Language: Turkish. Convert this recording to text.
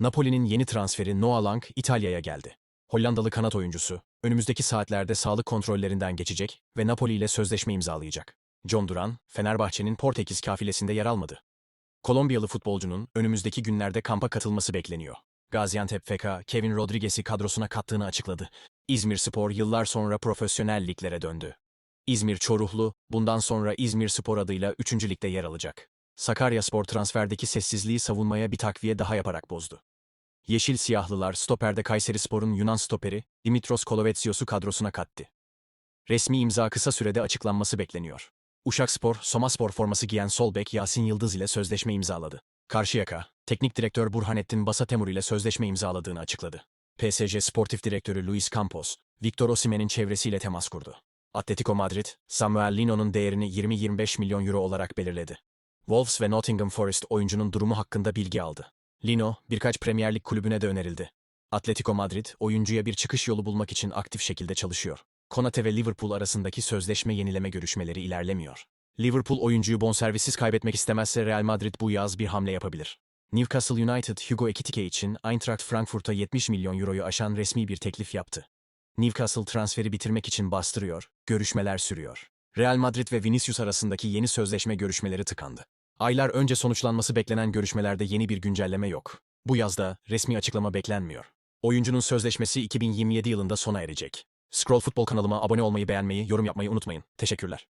Napoli'nin yeni transferi Noah Lang İtalya'ya geldi. Hollandalı kanat oyuncusu, önümüzdeki saatlerde sağlık kontrollerinden geçecek ve Napoli ile sözleşme imzalayacak. John Duran, Fenerbahçe'nin Portekiz kafilesinde yer almadı. Kolombiyalı futbolcunun önümüzdeki günlerde kampa katılması bekleniyor. Gaziantep FK, Kevin Rodriguez'i kadrosuna kattığını açıkladı. İzmir Spor yıllar sonra profesyonel liglere döndü. İzmir Çoruhlu, bundan sonra İzmir Spor adıyla 3. ligde yer alacak. Sakaryaspor transferdeki sessizliği savunmaya bir takviye daha yaparak bozdu. Yeşil Siyahlılar stoperde Kayserispor'un Yunan stoperi Dimitros Kolovetsios'u kadrosuna kattı. Resmi imza kısa sürede açıklanması bekleniyor. Uşakspor, Somaspor forması giyen sol bek Yasin Yıldız ile sözleşme imzaladı. Karşıyaka, teknik direktör Burhanettin Basatemur ile sözleşme imzaladığını açıkladı. PSG Sportif Direktörü Luis Campos, Victor Osimhen'in çevresiyle temas kurdu. Atletico Madrid, Samuel Lino'nun değerini 20-25 milyon euro olarak belirledi. Wolves ve Nottingham Forest oyuncunun durumu hakkında bilgi aldı. Lino, birkaç Premier Lig kulübüne de önerildi. Atletico Madrid, oyuncuya bir çıkış yolu bulmak için aktif şekilde çalışıyor. Konate ve Liverpool arasındaki sözleşme yenileme görüşmeleri ilerlemiyor. Liverpool oyuncuyu bonservissiz kaybetmek istemezse Real Madrid bu yaz bir hamle yapabilir. Newcastle United, Hugo Ekitike için Eintracht Frankfurt'a 70 milyon euroyu aşan resmi bir teklif yaptı. Newcastle transferi bitirmek için bastırıyor, görüşmeler sürüyor. Real Madrid ve Vinicius arasındaki yeni sözleşme görüşmeleri tıkandı. Aylar önce sonuçlanması beklenen görüşmelerde yeni bir güncelleme yok. Bu yazda resmi açıklama beklenmiyor. Oyuncunun sözleşmesi 2027 yılında sona erecek. Scroll Futbol kanalıma abone olmayı, beğenmeyi, yorum yapmayı unutmayın. Teşekkürler.